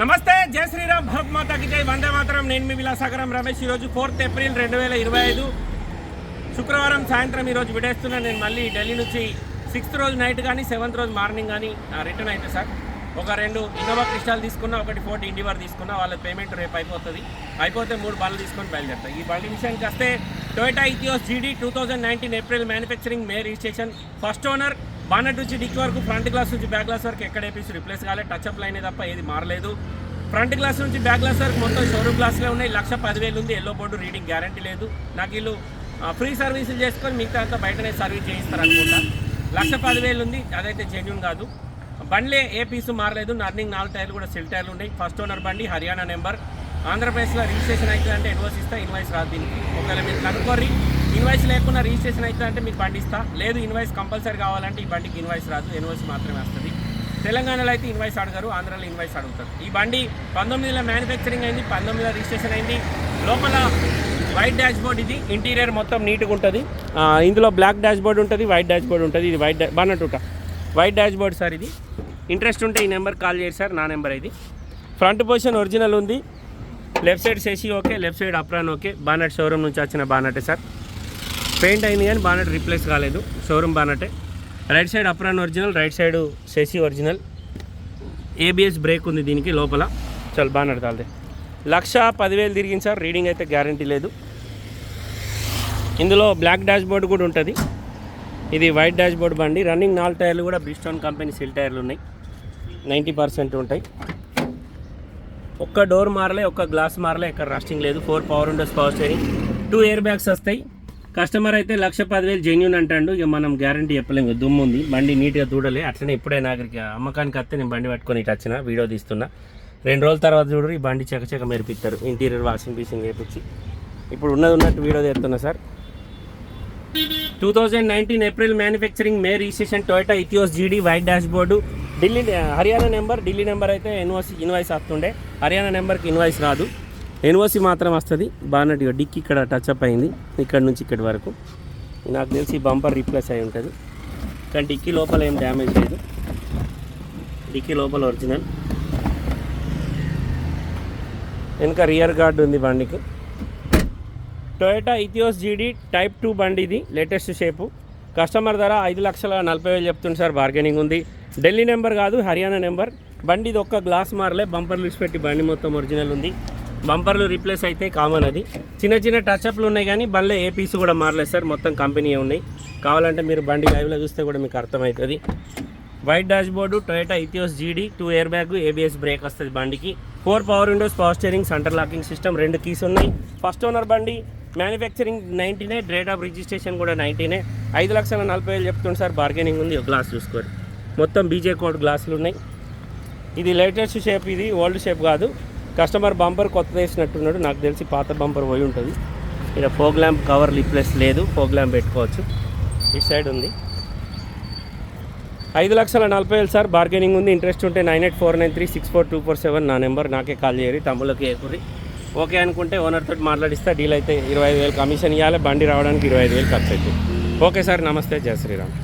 నమస్తే జయ శ్రీరామ్ భరత్ మాతాకి జై. వందే మాతరం. నేను మీ విలాసాగరం రమేష్. ఈరోజు ఫోర్త్ ఏప్రిల్ రెండు వేల ఇరవై ఐదు. శుక్రవారం సాయంత్రం ఈరోజు విడేస్తున్నా. నేను మళ్ళీ ఢిల్లీ నుంచి సిక్స్త్ రోజు నైట్ కానీ సెవెంత్ రోజు మార్నింగ్ కానీ రిటర్న్ అయితే సార్. ఒక రెండు ఇన్నోవా క్రిస్టాల్ తీసుకున్నా ఒకటి ఫోర్ట్ ఇండివర్ తీసుకున్నా వాళ్ళ పేమెంట్ రేపు అయిపోతుంది. అయిపోతే మూడు బళ్ళు తీసుకొని బయలుదేరుతాయి ఈ బండి విషయానికి వస్తే Toyota Etios GD two thousand nineteen April manufacturing May registration. First owner bonnet నుంచి డిక్కి వరకు ఫ్రంట్ గ్లాస్ నుంచి బ్యాక్ గ్లాస్ వరకు ఎక్కడ ఏపీస్ రిప్లేస్ కాలేదు టచ్ అప్ లైనే తప్ప ఏది మారలేదు. ఫ్రంట్ గ్లాస్ నుంచి బ్యాక్ గ్లాస్ వరకు మొత్తం షోరూమ్ గ్లాస్లే ఉన్నాయి లక్ష పదివేలు ఉంది. ఎల్లో బోర్డు రీడింగ్ గ్యారంటీ లేదు. నాకు వీళ్ళు ఫ్రీ సర్వీసులు చేసుకొని మిగతా అంతా బయటనే సర్వీస్ చేయిస్తారు అనుకుంటా లక్ష పదివేలు ఉంది. అదైతే జెన్యున్ కాదు. బండ్లే ఏ పీసు మారలేదు. నర్నింగ్ నాలుగు టైర్లు కూడా సిల్ టైర్లు ఉన్నాయి. ఫస్ట్ ఓనర్ బండి హర్యానా నెంబర్ ఆంధ్రప్రదేశ్లో రిజిస్ట్రేషన్ అవుతుంది అంటే ఇన్వాయిస్ ఇస్తా. ఇన్వాయిస్ రాదు దీనికి. ఒకవేళ మీరు కనుక్కోరి ఇన్వాయిస్ లేకుండా రిజిస్ట్రేషన్ అవుతుంది అంటే మీకు బండి ఇస్తా. లేదు ఇన్వాయిస్ కంపల్సరీ కావాలంటే ఈ బండికి ఇన్వాయిస్ రాదు. ఇన్వాయిస్ మాత్రమే వస్తుంది. తెలంగాణలో అయితే ఇన్వాయిస్ అడగరు ఆంధ్రాలో ఇన్వాయిస్ అడుగుతారు. ఈ బండి పంతొమ్మిదిలో మ్యానుఫ్యాక్చరింగ్ అయింది పంతొమ్మిదిలో రిజిస్ట్రేషన్ అయింది. లోపల వైట్ డాష్ బోర్డ్ ఇది. ఇంటీరియర్ మొత్తం నీట్గా ఉంటుంది. ఇందులో బ్లాక్ డాష్ బోర్డ్ ఉంటుంది వైట్ డాష్ బోర్డ్ ఉంటుంది. ఇది వైట్ బానట్టుట వైట్ డాష్ బోర్డ్ సార్ ఇది. ఇంట్రెస్ట్ ఉంటే ఈ నెంబర్ కాల్ చేయండి సార్ నా నెంబర్ ఇది. ఫ్రంట్ పొజిషన్ ఒరిజినల్ ఉంది. Left side సేసీ okay left side apron okay. Bonnet showroom నుంచి వచ్చిన బానటే సార్. పెయింట్ అయింది కానీ బానట్ రీప్లేస్ కాలేదు. Showroom బానటే. Right side apron original right side సెసి original. ABS brake ఉంది దీనికి లోపల. చాలా బాగా తాలదే. లక్ష పదివేలు తిరిగింది సార్. రీడింగ్ అయితే గ్యారంటీ లేదు. ఇందులో బ్లాక్ డాష్ బోర్డ్ కూడా ఉంటుంది. ఇది వైట్ డాష్ బోర్డ్ బండి. రన్నింగ్ నాలుగు టైర్లు కూడా బ్రిస్టోన్ కంపెనీ సిల్ టైర్లు ఉన్నాయి. నైంటీ పర్సెంట్ ఉంటాయి. ఒక్క డోర్ మారలే ఒక్క గ్లాస్ మారలే ఇక్కడ రస్టింగ్ లేదు. Four power windows power steering. Two air bags వస్తాయి. కస్టమర్ అయితే లక్ష పదివేలు జెన్యున్ అంటాడు. ఇక మనం గ్యారంటీ చెప్పలేము దుమ్ము ఉంది. బండి నీట్గా దూడలే. అట్లనే ఇప్పుడే నాగరికి అమ్మకానికి వస్తే నేను బండి పట్టుకొని ఇటు వచ్చిన వీడియో తీస్తున్నా. రెండు రోజుల తర్వాత చూడరు ఈ బండి చకచక మెరిపిస్తారు. ఇంటీరియర్ వాషింగ్ మిషన్ వేపించి. ఇప్పుడు ఉన్నది ఉన్నట్టు వీడియో తీస్తున్నా sir. Two thousand nineteen April manufacturing May registration Toyota Etios GD white dash board Delhi Haryana number Delhi number అయితే ఇన్వాయిస్ ఇన్వాయిస్ వస్తుండే. హర్యానా నెంబర్కి ఇన్వాయిస్ రాదు. ఎన్ఓసి మాత్రం వస్తుంది. బాగా డిక్ ఇక్కడ టచ్ అప్ అయింది. ఇక్కడ నుంచి ఇక్కడి వరకు. నాకు తెలిసి బంపర్ రీప్లేస్ అయి ఉంటుంది. కానీ డిక్కీ లోపల ఏం డ్యామేజ్ లేదు. డిక్కీ లోపల ఒరిజినల్. వెనుక రియర్ గార్డ్ ఉంది బండికి. Toyota Etios GD type two బండి ఇది. లేటెస్ట్ షేపు కస్టమర్ ధర ఐదు లక్షల నలభై వేలు చెప్తుంది సార్. బార్గెనింగ్ ఉంది. ఢిల్లీ నెంబర్ కాదు హర్యానా నెంబర్ బండి ఇది ఒక్క గ్లాస్ మారలే. లిస్ట్ పెట్టి బండి మొత్తం ఒరిజినల్ ఉంది. బంపర్లు రీప్లేస్ అయితే కామన్ అది. చిన్న చిన్న టచ్అప్లు ఉన్నాయి కానీ బండ్లో ఏ పీస్ కూడా మారలేదు సార్. మొత్తం కంపెనీ ఉన్నాయి. కావాలంటే మీరు బండి లైవ్లో చూస్తే కూడా మీకు అర్థమవుతుంది. White dash board Toyota Etios GD two air bag ABS brake వస్తుంది బండికి. Four power windows power steering center locking system రెండు కీస్ ఉన్నాయి. ఫస్ట్ ఓనర్ బండి మ్యానుఫ్యాక్చరింగ్ నైంటీనే రేట్ ఆఫ్ రిజిస్ట్రేషన్ కూడా నైంటీనే ఐదు లక్షల నలభై వేలు చెప్తుంది సార్. బార్గెనింగ్ ఉంది. ఒక గ్లాస్ చూసుకోండి. మొత్తం బీజే కోడ్ గ్లాసులు ఉన్నాయి. ఇది లేటెస్ట్ షేప్ ఇది ఓల్డ్ షేప్ కాదు. కస్టమర్ బంపర్ కొత్త వేసినట్టున్నాడు. నాకు తెలిసి పాత బంపర్ పోయి ఉంటుంది. ఇక్కడ ఫోగ్ ల్యాంప్ కవర్ లిప్లెస్ లేదు. ఫోగ్ ల్యాంప్ పెట్టుకోవచ్చు. ఈ సైడ్ ఉంది. ఐదు లక్షల నలభై వేలు సార్. బార్గెనింగ్ ఉంది. ఇంట్రెస్ట్ ఉంటే nine eight four nine three six four two four seven నా నెంబర్. నాకే కాల్ చేయరు. తమ్ముళ్ళకి ఏకురి ఓకే అనుకుంటే ఓనర్ తోటి మాట్లాడిస్తే. డీల్ అయితే ఇరవై ఐదు వేలు కమిషన్ ఇవ్వాలి బండి రావడానికి ఇరవై ఐదు వేలు ఖర్చు అవుతుంది ఓకే సార్. నమస్తే. జయ శ్రీరామ్.